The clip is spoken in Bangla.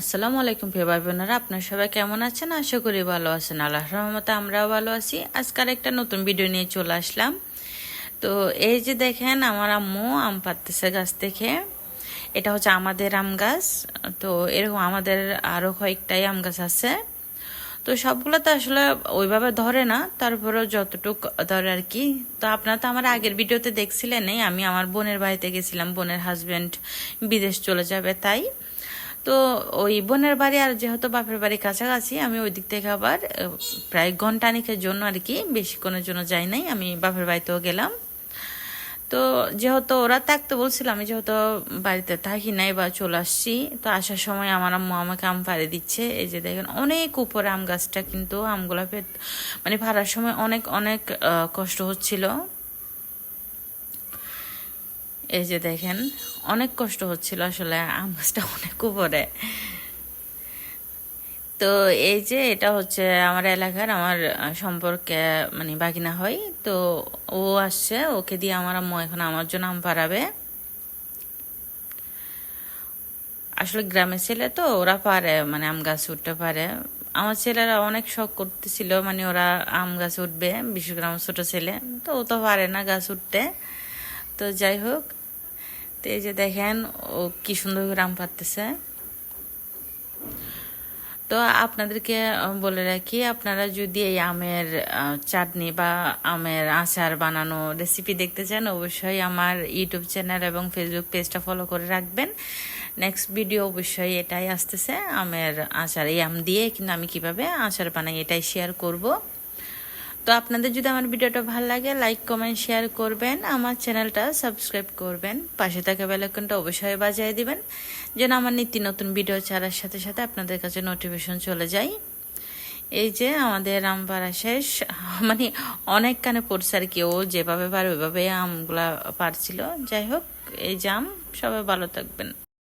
আসসালামু আলাইকুম ভাই বোনেরা আপনার সবাই কেমন আছেন? আশা করি ভালো আছেন। আল্লাহ রহমতে আমরাও ভালো আছি। আজকাল একটা নতুন ভিডিও নিয়ে চলে আসলাম। তো এই যে দেখেন, আমার আম্মু আম পাততেছে গাছ থেকে এটা হচ্ছে আমাদের আম গাছ। তো এরকম আমাদের আরও কয়েকটাই আম গাছ আছে। তো সবগুলো তো আসলে ওইভাবে ধরে না, তারপরেও যতটুক ধরে আর কি। তো আপনারা তো আমার আগের ভিডিওতে দেখছিলেনই, আমি আমার বোনের বাড়িতে গেছিলাম, বোনের হাজব্যান্ড বিদেশ চলে যাবে তাই। তো ওই বোনের বাড়ি আর যেহেতু বাপের বাড়ি কাছাকাছি, আমি ওই দিক থেকে আবার প্রায় ঘন্টানিকের জন্য আর কি বেশিক্ষণের জন্য যাই নাই, আমি বাপের বাড়িতেও গেলাম। তো যেহেতু ওরা থাকতে বলছিল আমি যেহেতু বাড়িতে থাকি নাই বা চলে আসছি, তো আসার সময় আমার আম্মু আমাকে আম পাড়ে দিচ্ছে। এই যে দেখেন, অনেক উপরে আম গাছটা কিন্তু আমগুলা মানে পাড়ার সময় অনেক অনেক কষ্ট হচ্ছিল। এই যে দেখেন, অনেক কষ্ট হচ্ছিল আসলে আম গাছটা অনেক উপরে। তো এই যে এটা হচ্ছে আমার এলাকার আমার সম্পর্কে মানে বাগিনা হয়। তো ও আসছে, ওকে দিয়ে আমার আম্মু এখন আমার জন্য আম পাড়াবে। আসলে গ্রামের ছেলে তো, ওরা পারে মানে আম গাছ উঠতে পারে। আমার ছেলেরা অনেক শখ করতেছিল মানে ওরা আম গাছ উঠবে, বিশেষ ছোট ছেলে। তো ও তো পারে না গাছ উঠতে। তো যাই হোক, তো এই যে দেখেন ও কি সুন্দর করে আম পারতেছে তো আপনাদেরকে বলে রাখি, আপনারা যদি এই আমের চাটনি বা আমের আচার বানানো রেসিপি দেখতে চান, অবশ্যই আমার ইউটিউব চ্যানেল এবং ফেসবুক পেজটা ফলো করে রাখবেন। নেক্সট ভিডিও অবশ্যই এটাই আসতেছে, আমের আচার, এই আম দিয়ে কিন্তু আমি কীভাবে আচার বানাই এটাই শেয়ার করব। তো আপনাদের যদি আমার ভিডিওটা ভালো লাগে লাইক কমেন্ট শেয়ার করবেন। আমার চ্যানেলটা সাবস্ক্রাইব করবেন। পাশে থাকা বেলাইকনটা অবশ্যই বাজিয়ে দিবেন, যেন আমার নিত্য নতুন ভিডিও ছাড়ার সাথে সাথে আপনাদের কাছে নোটিফিকেশন চলে যায়। এই যে আমাদের আম পাড়া শেষ। মানে অনেক কানে পড়ছে আর কি, ও যেভাবে পারে ওইভাবে আমগুলা পারছিল। যাই হোক, এই যে আম, সবাই ভালো থাকবেন।